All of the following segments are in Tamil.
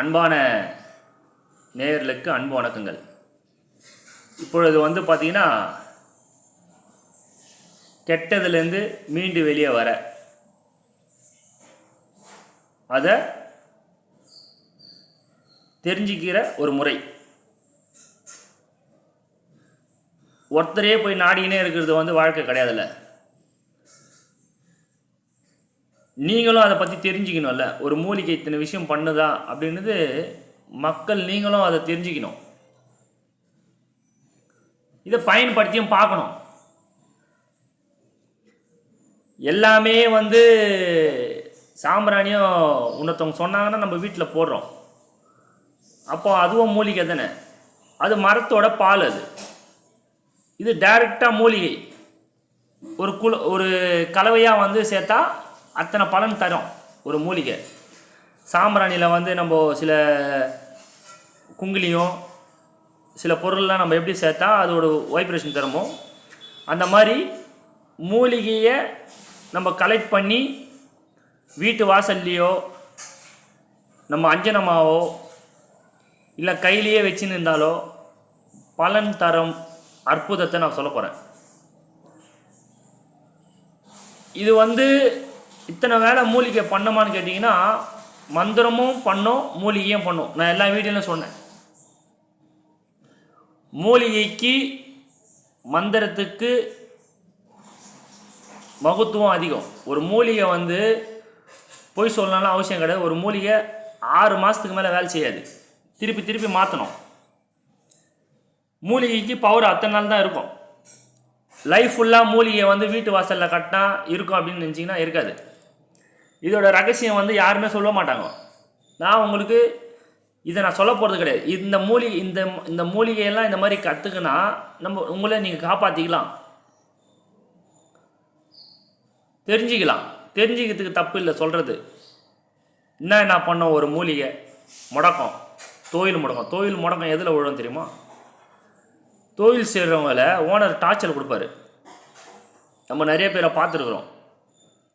அன்பான நேயர்களுக்கு அன்பு வணக்கங்கள். இப்பொழுது வந்து பார்த்தீங்கன்னா கெட்டதுலேருந்து மீண்டு வெளியே வர அதை தெரிஞ்சுக்கிற ஒரு முறை. ஒருத்தரே போய் நாடினே இருக்கிறது வந்து வாழ்க்கை கிடையாதுல்ல. நீங்களும் அதை பற்றி தெரிஞ்சுக்கணும்ல. ஒரு மூலிகை இத்தனை விஷயம் பண்ணுதா அப்படின்றது மக்கள் நீங்களும் அதை தெரிஞ்சுக்கணும். இதை பயன்படுத்தியும் பார்க்கணும். எல்லாமே வந்து சாம்பிராணியும் இன்னொருத்தவங்க சொன்னாங்கன்னா நம்ம வீட்டில் போடுறோம். அப்போ அதுவும் மூலிகை தானே. அது மரத்தோட பால் அது. இது டைரெக்டாக மூலிகை. ஒரு குல ஒரு கலவையாக வந்து சேர்த்தா அத்தனை பலன் தரும் ஒரு மூலிகை. சாம்பிராணியில் வந்து நம்ம சில குங்கிலியும் சில பொருள்லாம் நம்ம எப்படி சேர்த்தா அதோட வைப்ரேஷன் தருமோ அந்த மாதிரி மூலிகையை நம்ம கலெக்ட் பண்ணி வீட்டு வாசல்லையோ நம்ம அஞ்சனமாவோ இல்லை கையிலேயே வச்சுன்னு இருந்தாலோ பலன் தரும் அற்புதத்தை நான் சொல்ல போகிறேன் இது வந்து இத்தனை வேலை மூலிகை பண்ணுமான்னு கேட்டிங்கன்னா மந்திரமும் பண்ணும் மூலிகையும் பண்ணும். நான் எல்லா வீடியோலையும் சொன்னேன். மூலிகைக்கு மந்திரத்துக்கு மகத்துவம் அதிகம். ஒரு மூலிகை வந்து பொய் சொல்லணும்லாம் அவசியம் கிடையாது. ஒரு மூலிகை ஆறு மாதத்துக்கு மேலே வேலை செய்யாது. திருப்பி திருப்பி மாற்றணும் மூலிகைக்கு பவர் அத்தனை நாள் தான் இருக்கும். லைஃப் ஃபுல்லாக மூலிகை வந்து வீட்டு வாசலில் கட்டினா இருக்கும் அப்படின்னு நினச்சிங்கன்னா இருக்காது. இதோட ரகசியம் வந்து யாருமே சொல்ல மாட்டாங்க. நான் உங்களுக்கு இதை நான் சொல்ல போகிறது கிடையாது. இந்த மூலிகை இந்த இந்த மூலிகையெல்லாம் இந்த மாதிரி கற்றுக்குனா நம்ம உங்களை நீங்கள் காப்பாற்றிக்கலாம் தெரிஞ்சுக்கலாம். தெரிஞ்சுக்கிறதுக்கு தப்பு இல்லை சொல்கிறது என்ன என்ன பண்ணோம்? ஒரு மூலிகை முடக்கம். தொழில் முடக்கம். தொழில் முடக்கம் எதில் விழும் தெரியுமா? தொழில் செய்கிறவங்கள ஓனர் டார்ச்சர் கொடுப்பாரு. நம்ம நிறைய பேரை பார்த்துருக்குறோம்.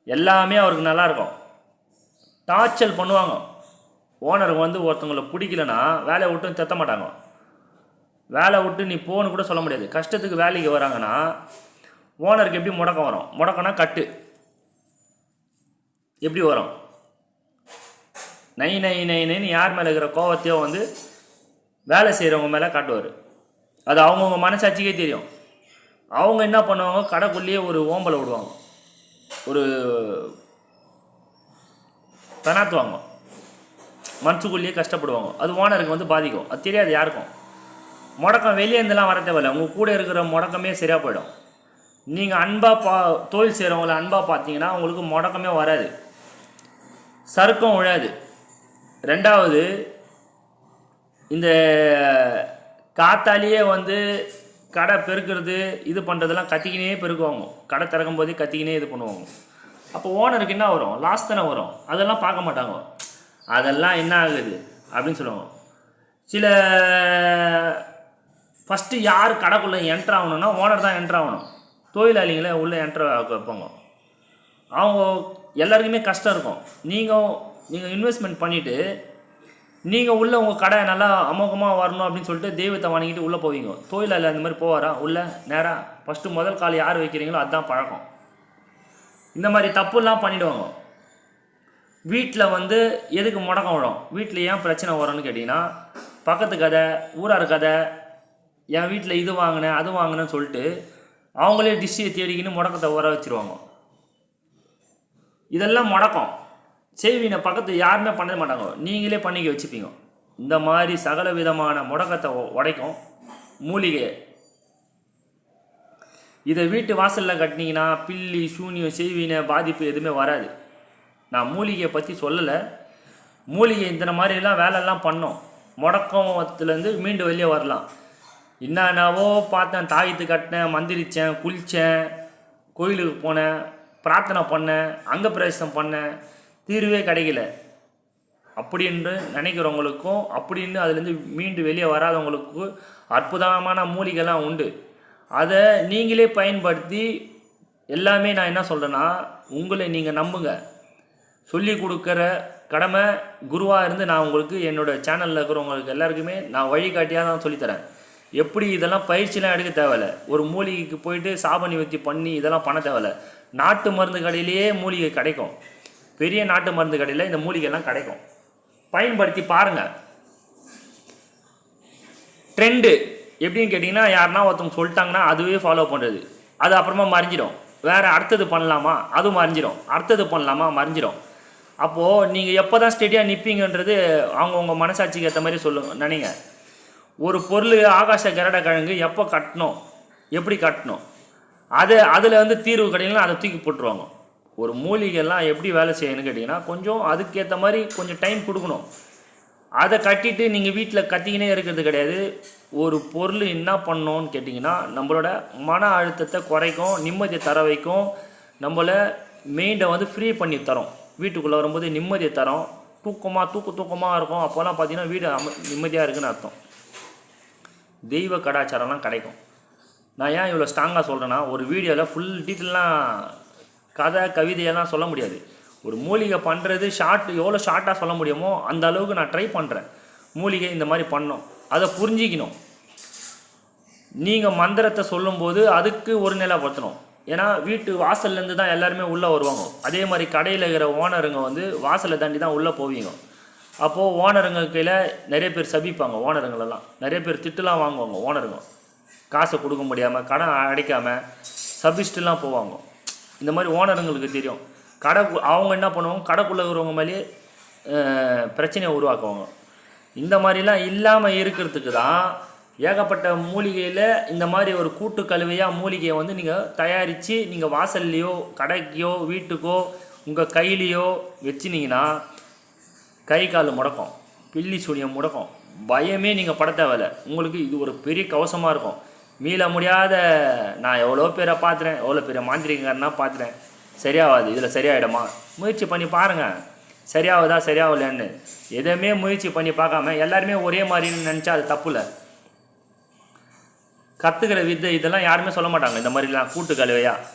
எல்லாமே அவருக்கு நல்லாயிருக்கும் டார்ச்சல் பண்ணுவாங்க. ஓனருக்கு வந்து ஒருத்தவங்களை பிடிக்கலன்னா வேலையை விட்டு தெத்த மாட்டாங்க. வேலை விட்டு நீ போன்னு கூட சொல்ல முடியாது. கஷ்டத்துக்கு வேலைக்கு வராங்கன்னா ஓனருக்கு எப்படி முடக்கம் வரும்? முடக்கம்னா கட்டு. எப்படி வரும்? நை நை நை நைன்னு யார் மேலே இருக்கிற கோவத்தையோ வந்து வேலை செய்கிறவங்க மேலே காட்டுவார். அது அவங்கவுங்க மனசாட்சிக்கே தெரியும். அவங்க என்ன பண்ணுவாங்க? கடைக்குள்ளேயே ஒரு ஓம்பலை விடுவாங்க. ஒரு பெனாத்துவாங்க மனசுக்குள்ளேயே கஷ்டப்படுவாங்க. அது ஓனருக்கு வந்து பாதிக்கும். அது தெரியாது யாருக்கும். முடக்கம் வெளியே இருந்தெல்லாம் வர தேவையில்ல. உங்கள் கூட இருக்கிற முடக்கமே சரியாக போயிடும். நீங்கள் அன்பாக பா தொழில் செய்கிறவங்கள அன்பாக பார்த்தீங்கன்னா உங்களுக்கு முடக்கமே வராது. சறுக்கம் விழாது ரெண்டாவது இந்த காத்தாலேயே வந்து கடை பெருக்கிறது இது பண்ணுறதெல்லாம் கத்திக்கினே பெருக்குவாங்க. கடை திறக்கும் போதே கத்திக்கினே இது பண்ணுவாங்க. அப்போ ஓனருக்கு என்ன வரும்? லாஸ் தானே வரும். அதெல்லாம் பார்க்க மாட்டாங்க. அதெல்லாம் என்ன ஆகுது? அப்படின்னு சொல்லுவாங்க. சில ஃபஸ்ட்டு யார் கடைக்குள்ளே என்ட்ரு ஆகணும்னா ஓனர் தான் என்ட்ரு ஆகணும். தொழிலாளிகளை உள்ளே என்ட்ரு வைப்பாங்க. அவங்க எல்லாருக்குமே கஷ்டம் இருக்கும். நீங்கள் நீங்கள் இன்வெஸ்ட்மெண்ட் பண்ணிவிட்டு நீங்கள் உள்ளே உங்கள் கடை நல்லா அமோகமாக வரணும் அப்படின்னு சொல்லிட்டு தெய்வத்தை வாங்கிக்கிட்டு உள்ளே போவீங்க. தொழிலாளி அந்த மாதிரி போவாரா? உள்ளே நேராக ஃபஸ்ட்டு முதல் கால் யார் வைக்கிறீங்களோ அதுதான் பழக்கம். இந்த மாதிரி தப்புலாம் பண்ணிவிடுவாங்க வீட்டில் வந்து எதுக்கு முடக்கம் விடும் வீட்டில் ஏன் பிரச்சனை வரும்னு கேட்டிங்கன்னா பக்கத்து கதை ஊரார் கதை என் வீட்டில் இது வாங்கினேன் அது வாங்கினேன்னு சொல்லிட்டு அவங்களே டிஷ்ஷியை தேடிக்கின்னு முடக்கத்தை ஊற வச்சுருவாங்க. இதெல்லாம் முடக்கம். செய்வீங்க பக்கத்து யாருமே பண்ண மாட்டாங்க. நீங்களே பண்ணிக்க வச்சுப்பீங்க. இந்த மாதிரி சகல விதமான முடக்கத்தை உடைக்கும் மூலிகை இதை வீட்டு வாசலில் கட்டினீங்கன்னா பில்லி சூனியம் செய்வீன பாதிப்பு எதுவுமே வராது. நான் மூலிகையை பற்றி சொல்லலை. மூலிகை இந்த மாதிரிலாம் வேலைலாம் பண்ணோம். முடக்கத்துலேருந்து மீண்டு வெளியே வரலாம். என்னென்னவோ பார்த்தேன். தாயத்து கட்டினேன் மந்திரிச்சேன் குளித்தேன் கோயிலுக்கு போனேன் பிரார்த்தனை பண்ணேன் அங்க பிரவேசம் பண்ணேன். தீர்வே கிடைக்கல. அப்படின்னு நினைக்கிறவங்களுக்கும் அப்படின்னு அதுலேருந்து மீண்டு வெளியே வராதவங்களுக்கும் அற்புதமான மூலிகைலாம் உண்டு. அதை நீங்களே பயன்படுத்தி எல்லாமே நான் என்ன சொல்கிறேன்னா உங்களை நீங்கள் நம்புங்க. சொல்லி கொடுக்குற கடமை குருவாக இருந்து நான் உங்களுக்கு என்னோட சேனலில் இருக்கிறவங்களுக்கு எல்லாருக்குமே நான் வழிகாட்டியாக தான் சொல்லித்தரேன் எப்படி இதெல்லாம் பயிற்சிலாம் எடுக்க தேவையில்ல. ஒரு மூலிகைக்கு போயிட்டு சாப நிவர்த்தி பண்ணி இதெல்லாம் பண்ண தேவையில்ல. நாட்டு மருந்து கடையிலேயே மூலிகை கிடைக்கும். பெரிய நாட்டு மருந்து கடையில் இந்த மூலிகைலாம் கிடைக்கும். பயன்படுத்தி பாருங்கள் ட்ரெண்டு எப்படின்னு கேட்டிங்கன்னா யாருன்னா ஒருத்தவங்க சொல்லிட்டாங்கன்னா அதுவே ஃபாலோ பண்ணுறது அது அப்புறமா மறைஞ்சிடும். வேறு அடுத்தது பண்ணலாமா? அதுவும் மறைஞ்சிடும் அடுத்தது பண்ணலாமா? மறைஞ்சிடும் அப்போது நீங்கள் எப்போ தான் ஸ்டெடியாக நிற்பீங்கன்றது அவங்கவுங்க மனசாட்சிக்கு ஏற்ற மாதிரி சொல்லுங்க. நினைங்க. ஒரு பொருள் ஆகாச கரட கிழங்கு எப்போ கட்டணும்? எப்படி கட்டணும்? அது அதில் வந்து தீர்வு கிடைக்கலாம் அதை தூக்கி போட்டுருவாங்க. ஒரு மூலிகைலாம் எப்படி வேலை செய்யணும்னு கேட்டிங்கன்னா கொஞ்சம் அதுக்கேற்ற மாதிரி கொஞ்சம் டைம் கொடுக்கணும். அதை கட்டிட்டு நீங்கள் வீட்டில் கத்திக்கினே இருக்கிறது கிடையாது. ஒரு பொருள் என்ன பண்ணோன்னு கேட்டிங்கன்னா நம்மளோட மன அழுத்தத்தை குறைக்கும் நிம்மதியை தர வைக்கும். நம்மளை மெயிண்டை வந்து ஃப்ரீ பண்ணி தரும். வீட்டுக்குள்ளே வரும்போது நிம்மதியை தரும். தூக்கமாக தூக்கு தூக்கமாக இருக்கும். அப்போல்லாம் பார்த்தீங்கன்னா வீடு அம நிம்மதியாக இருக்குன்னு அர்த்தம். தெய்வ கடாச்சாரம்லாம் கிடைக்கும். நான் ஏன் இவ்வளோ ஸ்ட்ராங்காக சொல்கிறேன்னா ஒரு வீடியோவில் ஃபுல் டீட்டெயிலாம் கதை கவிதையெல்லாம் சொல்ல முடியாது. ஒரு மூலிகை பண்ணுறது ஷார்ட் எவ்வளோ ஷார்ட்டாக சொல்ல முடியுமோ அந்த அளவுக்கு நான் ட்ரை பண்ணுறேன் மூலிகை இந்த மாதிரி பண்ணோம். அதை புரிஞ்சிக்கணும். நீங்கள் மந்திரத்தை சொல்லும்போது அதுக்கு ஒரு நிலைப்படுத்தணும் ஏன்னா வீட்டு வாசல்லேருந்து தான் எல்லாருமே உள்ளே வருவாங்க. அதே மாதிரி கடையில் இருக்கிற ஓனருங்க வந்து வாசலை தாண்டி தான் உள்ளே போவீங்க. அப்போது ஓனருங்க கையில் நிறைய பேர் சபிப்பாங்க ஓனருங்களெல்லாம். நிறைய பேர் திட்டுலாம் வாங்குவாங்க ஓனருங்க. காசை கொடுக்க முடியாமல் கடன் அடைக்காமல் சபிஸ்ட்டுலாம் போவாங்க. இந்த மாதிரி ஓனருங்களுக்கு தெரியும். கடை அவங்க என்ன பண்ணுவாங்க கடைக்குள்ளே இருக்கிறவங்க மேலேயே பிரச்சனையை உருவாக்குவாங்க. இந்த மாதிரிலாம் இல்லாமல் இருக்கிறதுக்கு தான் ஏகப்பட்ட மூலிகையில் இந்த மாதிரி ஒரு கூட்டு கழுவையாக மூலிகையை வந்து நீங்கள் தயாரித்து நீங்கள் வாசல்லையோ கடைக்கோ வீட்டுக்கோ உங்கள் கையிலையோ வச்சுனீங்கன்னா கை கால் முடக்கும் பில்லி சூனியம் முடக்கும் பயமே நீங்கள் பட தேவையில்ல. உங்களுக்கு இது ஒரு பெரிய கவசமாக இருக்கும். மீள முடியாத நான் எவ்வளோ பேரை பார்த்துறேன் எவ்வளோ பேரை மாந்திரிகாரனா பார்த்துறேன். சரியாகாது இதில் சரியாயிடுமா? முயற்சி பண்ணி பாருங்கள் சரியாகுதா சரியாகலன்னு எதுவுமே முயற்சி பண்ணி பார்க்காம எல்லாருமே ஒரே மாதிரின்னு நினச்சா அது தப்பு இல்லை கற்றுக்கிற வித்தை இதெல்லாம் யாருமே சொல்ல மாட்டாங்க. இந்த மாதிரிலாம் கூட்டு கலவையாக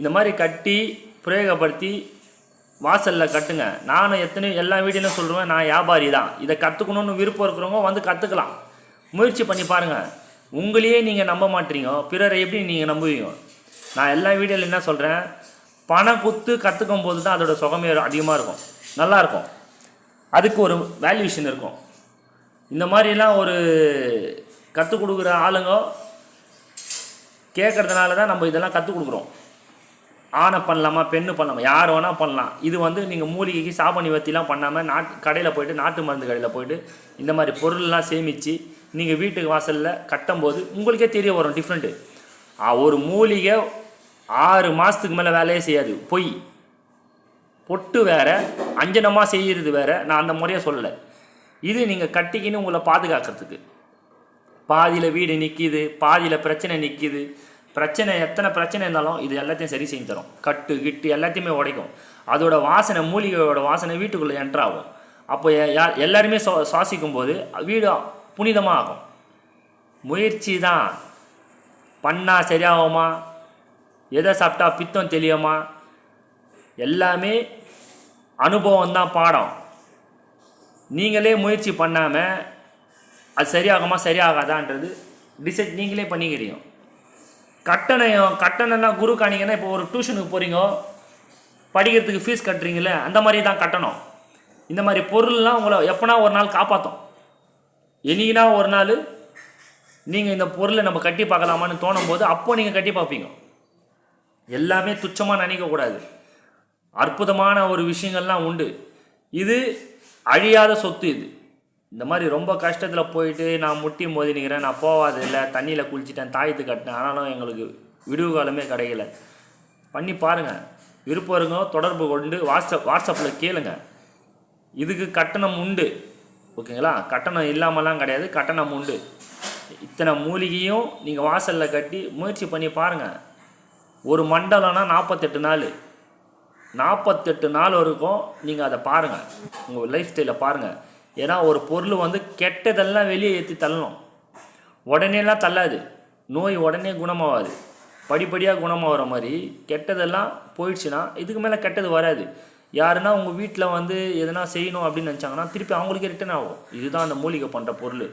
இந்த மாதிரி கட்டி பிரயோகப்படுத்தி வாசலில் கட்டுங்க. நானும் எத்தனை எல்லா வீடியோலையும் சொல்லுவேன் நான் வியாபாரி தான். இதை கற்றுக்கணுன்னு விருப்பம் இருக்கிறவங்க வந்து கற்றுக்கலாம் முயற்சி பண்ணி பாருங்கள் உங்களையே நீங்கள் நம்ப மாட்டீங்க. பிறரை எப்படி நீங்கள் நம்புவீங்க? நான் எல்லா வீடியோவில் என்ன சொல்கிறேன் பணம் குத்து கற்றுக்கும் போது தான் அதோட சுகமே அதிகமாக இருக்கும். நல்லாயிருக்கும் அதுக்கு ஒரு வேல்யூஷன் இருக்கும். இந்த மாதிரிலாம் ஒரு கற்றுக் கொடுக்குற ஆளுங்க கேட்கறதுனால தான் நம்ம இதெல்லாம் கற்றுக் கொடுக்குறோம். ஆணை பண்ணலாமா பெண்ணு பண்ணலாமா யார் வேணால் பண்ணலாம். இது வந்து நீங்கள் மூலிகைக்கு சாப நிவர்த்திலாம் பண்ணாமல் நாட்டு கடையில் போயிட்டு நாட்டு மருந்து கடையில் போயிட்டு இந்த மாதிரி பொருள்லாம் சேமித்து நீங்கள் வீட்டுக்கு வாசலில் கட்டும்போது உங்களுக்கே தெரிய வரும் டிஃப்ரெண்ட்டு ஒரு மூலிகை ஆறு மாதத்துக்கு மேலே வேலையே செய்யாது. பொய். பொட்டு வேற அஞ்சனமாக செய்கிறது வேற நான் அந்த முறையை சொல்லலை. இது நீங்கள் கட்டிக்கின்னு உங்களை பாதுகாக்கிறதுக்கு. பாதியில் வீடு நிற்கிது பாதியில் பிரச்சனை நிற்கிது பிரச்சனை எத்தனை பிரச்சனை இருந்தாலும் இது எல்லாத்தையும் சரி செஞ்சு தரும். கட்டு கிட்டு எல்லாத்தையுமே உடைக்கும். அதோட வாசனை மூலிகையோட வாசனை வீட்டுக்குள்ளே என்ட்ரு ஆகும். அப்போ எல்லாருமே சுவா சுவாசிக்கும் போது வீடு புனிதமாக ஆகும் முயற்சி தான். பண்ணால் சரியாகுமா? எதை சாப்பிட்டா பித்தம் தெரியுமா எல்லாமே அனுபவம் தான் பாடம். நீங்களே முயற்சி பண்ணாமல் அது சரியாகுமா சரியாகாதான்றது டிசைட் நீங்களே பண்ணிக்கிறீங்க. கட்டணம் கட்டணம்னா குரு காணிங்கன்னா இப்போ ஒரு டியூஷனுக்கு போகிறீங்க படிக்கிறதுக்கு ஃபீஸ் கட்டுறீங்களே அந்த மாதிரி தான் கட்டணும். இந்த மாதிரி பொருள்லாம் உங்களை எப்போனா ஒரு நாள் காப்பாற்றும் என்னைக்குனா ஒரு நாள் நீங்கள் இந்த பொருளை நம்ம கட்டி பார்க்கலாமான்னு தோணும் போது அப்போ நீங்கள் கட்டி பார்ப்பீங்க. எல்லாமே துச்சமாக நினைக்கக்கூடாது அற்புதமான ஒரு விஷயங்கள்லாம் உண்டு. இது அழியாத சொத்து இது. இந்த மாதிரி ரொம்ப கஷ்டத்தில் போயிட்டு நான் முட்டி மோதினிக்கிறேன் நான் போவாது இல்லை தண்ணியில் குளிச்சிட்டேன் தாயத்து கட்டினேன் ஆனாலும் எங்களுக்கு விடுவு காலமே கிடைக்கல. பண்ணி பாருங்கள் விருப்பம் இருங்க தொடர்பு கொண்டு வாட்ஸ்அப் வாட்ஸ்அப்பில் கேளுங்க. இதுக்கு கட்டணம் உண்டு. ஓகேங்களா? கட்டணம் இல்லாமலாம் கிடையாது கட்டணம் உண்டு. இத்தனை மூலிகையும் நீங்கள் வாசலில் கட்டி முயற்சி பண்ணி பாருங்கள் ஒரு மண்டலம்னா நாற்பத்தெட்டு நாள். நாற்பத்தெட்டு நாள் வரைக்கும் நீங்கள் அதை பாருங்கள் உங்கள் லைஃப் ஸ்டைலை பாருங்கள் ஏன்னா ஒரு பொருள் வந்து கெட்டதெல்லாம் வெளியே ஏற்றி தள்ளணும். உடனேலாம் தள்ளாது. நோய் உடனே குணமாகாது படிப்படியாக குணமாகிற மாதிரி கெட்டதெல்லாம் போயிடுச்சுன்னா இதுக்கு மேலே கெட்டது வராது. யாருன்னா உங்கள் வீட்டில் வந்து எதனா செய்யணும் அப்படின்னு நினச்சாங்கன்னா திருப்பி அவங்களுக்கே ரிட்டர்ன் ஆகும். இதுதான் அந்த மூலிகை பண்ணுற பொருள்.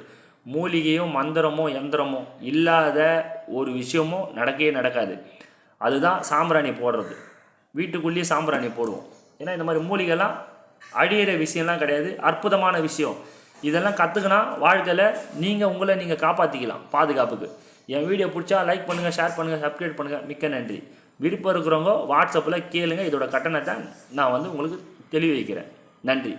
மூலிகையும் மந்திரமோ எந்திரமோ இல்லாத ஒரு விஷயமும் நடக்கவே நடக்காது. அதுதான் சாம்பிராணி போடுறது. வீட்டுக்குள்ளேயே சாம்பிராணி போடுவோம். ஏன்னா இந்த மாதிரி மூலிகைலாம் அழியிற விஷயம்லாம் கிடையாது. அற்புதமான விஷயம். இதெல்லாம் கற்றுக்கினா வாழ்க்கையில் நீங்கள் உங்களை நீங்கள் காப்பாற்றிக்கலாம் பாதுகாப்புக்கு. என் வீடியோ பிடிச்சா லைக் பண்ணுங்கள் ஷேர் பண்ணுங்கள் சப்ஸ்கிரைப் பண்ணுங்கள் மிக்க நன்றி. விருப்பம் இருக்கிறவங்க வாட்ஸ்அப்பில் கேளுங்க. இதோட கட்டணத்தை நான் வந்து உங்களுக்கு தெளிவிக்கிறேன் நன்றி.